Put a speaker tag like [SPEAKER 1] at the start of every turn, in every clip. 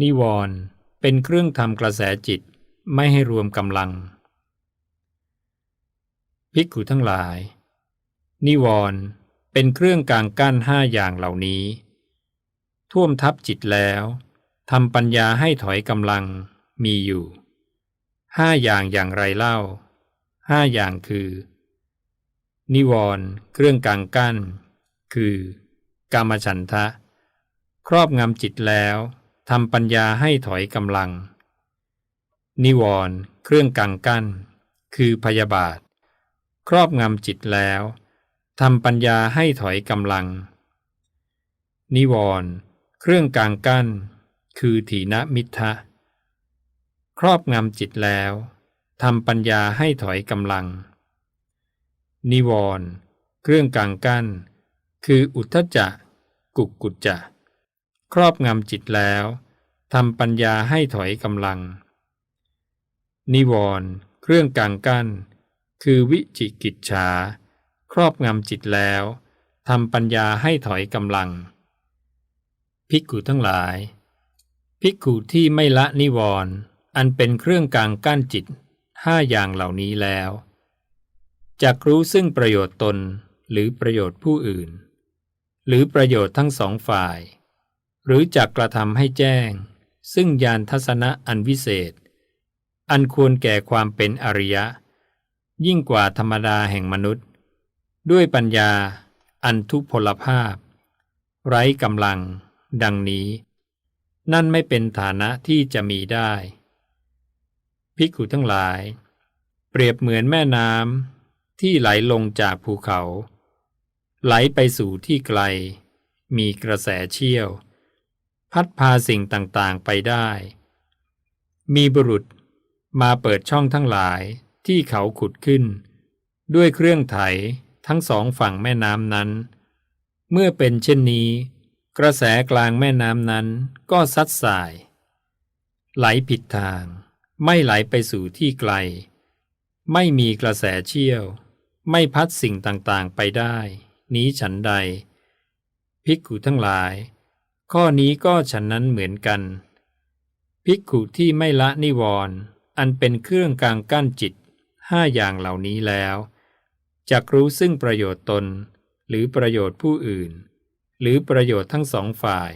[SPEAKER 1] นิวรณ์เป็นเครื่องทำกระแสจิตไม่ให้รวมกำลัง ภิกขุทั้งหลาย นิวรณ์เป็นเครื่องกลางกั้นห้าอย่างเหล่านี้ ท่วมทับจิตแล้วทำปัญญาให้ถอยกำลังมีอยู่ห้าอย่างอย่างไรเล่าห้าอย่างคือ นิวรณ์เครื่องกลางกั้น คือ กามฉันทะ ครอบงำจิตแล้ว ทำปัญญาให้ถอยกำลัง นิวรณ์เครื่องกังกั้น คือพยาบาท ครอบงำจิตแล้วทำปัญญาให้ถอยกำลัง นิวรณ์เครื่องกลางกั้น คือถีนมิทะครอบงำจิตแล้วทำปัญญาให้ถอยกำลัง นิวรณ์เครื่องกลางกั้น คืออุทธจะกุกกุจจะ ครอบงำจิตแล้วทำปัญญาให้ถอยกำลัง นิวรณ์เครื่องกลางกั้น คือวิจิกิจฉาครอบงำจิตแล้วทำปัญญาให้ถอยกำลัง ภิกขุทั้งหลาย ภิกขุที่ไม่ละนิวรณ์อันเป็นเครื่องกลางกั้นจิตห้าอย่างเหล่านี้แล้วจักรู้ซึ่งประโยชน์ตนหรือประโยชน์ผู้อื่น หรือประโยชน์ทั้งสองฝ่าย หรือจักกระทำให้แจ้ง ซึ่งญาณทัศนะอันวิเศษ อันควรแก่ความเป็นอริยะ ยิ่งกว่าธรรมดาแห่งมนุษย์ ด้วยปัญญา อันทุพพลภาพ ไร้กำลัง ดังนี้ นั่นไม่เป็นฐานะที่จะมีได้ ภิกขุทั้งหลาย เปรียบเหมือนแม่น้ำที่ไหลลงจากภูเขา ไหลไปสู่ที่ไกล มีกระแสเชี่ยว พัดพาสิ่งต่างๆไปได้ มีบุรุษมาเปิดช่องทั้งหลายที่เขาขุดขึ้น ด้วยเครื่องไถทั้งสองฝั่งแม่น้ำนั้น เมื่อเป็นเช่นนี้ กระแสกลางแม่น้ำนั้นก็ซัดสาย ไหลผิดทางไม่ไหลไปสู่ที่ไกล ไม่มีกระแสเชี่ยว ไม่พัดสิ่งต่างๆไปได้ นี้ฉันใด ภิกขุทั้งหลาย ข้อนี้ก็ฉันนั้นเหมือนกัน ภิกขุที่ไม่ละนิวรณ์อันเป็นเครื่องกลางกั้นจิตห้าอย่างเหล่านี้แล้วจักรู้ซึ่งประโยชน์ตน หรือประโยชน์ผู้อื่น หรือประโยชน์ทั้งสองฝ่าย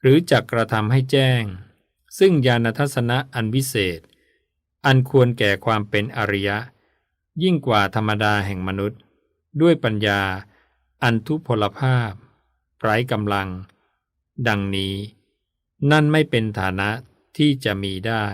[SPEAKER 1] หรือจักกระทำให้แจ้ง ซึ่งญาณทัศนะอันวิเศษ อันควรแก่ความเป็นอริยะ ยิ่งกว่าธรรมดาแห่งมนุษย์ ด้วยปัญญา อันทุพพลภาพไร้กำลัง ดังนี้ นั่นไม่เป็นฐานะที่จะมีได้